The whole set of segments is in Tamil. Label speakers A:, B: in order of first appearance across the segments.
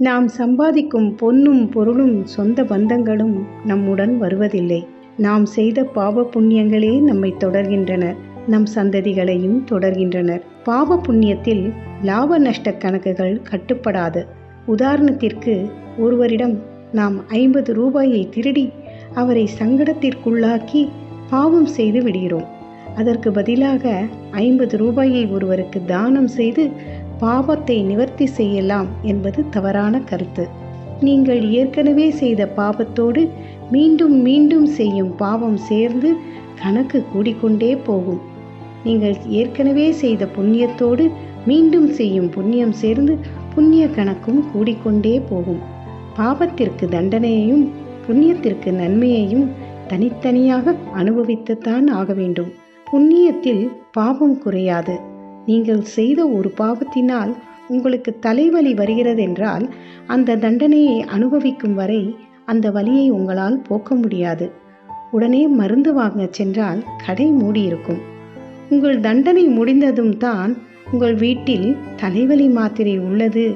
A: நாம் சம்பாதிக்கும் பொன்னும் பொருளும் சொந்த பந்தங்களும் நம்முடன் வருவதில்லை. நாம் செய்த பாவ புண்ணியங்களே நம்மை தொடர்கின்றன நம் சந்ததிகளையும் தொடர்கின்றனர். பாவ புண்ணியத்தில் லாப நஷ்ட கணக்குகள் கட்டுப்படாது. உதாரணத்திற்கு ஒருவரிடம் நாம் ஐம்பது ரூபாயை திருடி அவரை சங்கடத்திற்குள்ளாக்கி பாவம் செய்து விடுகிறோம். அதற்கு பதிலாக ஐம்பது ரூபாயை ஒருவருக்கு தானம் செய்து பாவத்தை நிவர்த்தி செய்யலாம் என்பது தவறான கருத்து. நீங்கள் ஏற்கனவே செய்த பாவத்தோடு மீண்டும் மீண்டும் செய்யும் பாவம் சேர்ந்து கணக்கு கூடிக்கொண்டே போகும். நீங்கள் ஏற்கனவே செய்த புண்ணியத்தோடு மீண்டும் செய்யும் புண்ணியம் சேர்ந்து புண்ணிய கணக்கும் கூடிக்கொண்டே போகும். பாவத்திற்கு தண்டனையையும் புண்ணியத்திற்கு நன்மையையும் தனித்தனியாக அனுபவித்துத்தான் ஆக வேண்டும். புண்ணியத்தில் பாவம் குறையாது. நீங்கள் செய்த ஒரு பாவத்தினால் உங்களுக்கு தலைவலி வருகிறதென்றால் அந்த தண்டனையை அனுபவிக்கும் வரை அந்த வலியை உங்களால் போக்க முடியாது. உடனே மருந்து வாங்க சென்றால் கடை மூடியிருக்கும். உங்கள் தண்டனை முடிந்ததும் தான் உங்கள் வீட்டில் தலைவலி மாத்திரை உள்ளது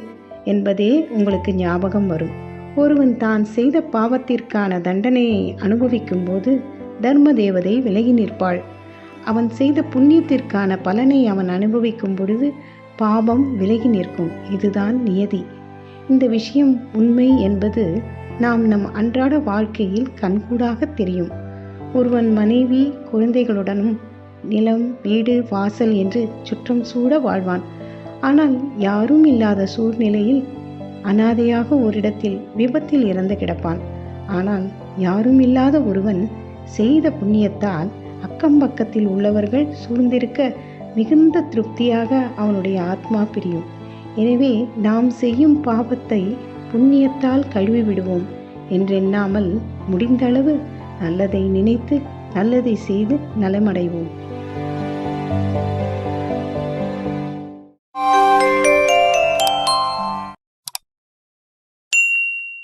A: என்பதே உங்களுக்கு ஞாபகம் வரும். ஒருவன் தான் செய்த பாவத்திற்கான தண்டனையை அனுபவிக்கும் போது தர்ம தேவதை விலகி நிற்பாள். அவன் செய்த புண்ணியத்திற்கான பலனை அவன் அனுபவிக்கும் பொழுது பாபம் விலகி நிற்கும். இதுதான் நியதி. இந்த விஷயம் உண்மை என்பது நாம் நம் அன்றாட வாழ்க்கையில் கண்கூடாக தெரியும். ஒருவன் மனைவி குழந்தைகளுடனும் நிலம் வீடு வாசல் என்று சுற்றம் சூட வாழ்வான். ஆனால் யாரும் இல்லாத சூழ்நிலையில் அனாதையாக ஓரிடத்தில் விபத்தில் இறந்து கிடப்பான். ஆனால் யாரும் இல்லாத ஒருவன் செய்த புண்ணியத்தால் அக்கம் பக்கத்தில் உள்ளவர்கள் சூழ்ந்திருக்க மிகுந்த திருப்தியாக அவனுடைய ஆத்மா பிரியும். எனவே நாம் செய்யும் பாவத்தை புண்ணியத்தால் கழுவி விடுவோம் என்றெண்ணாமல் முடிந்தளவு நல்லதை நினைத்து நல்லதை செய்து நலமடைவோம்.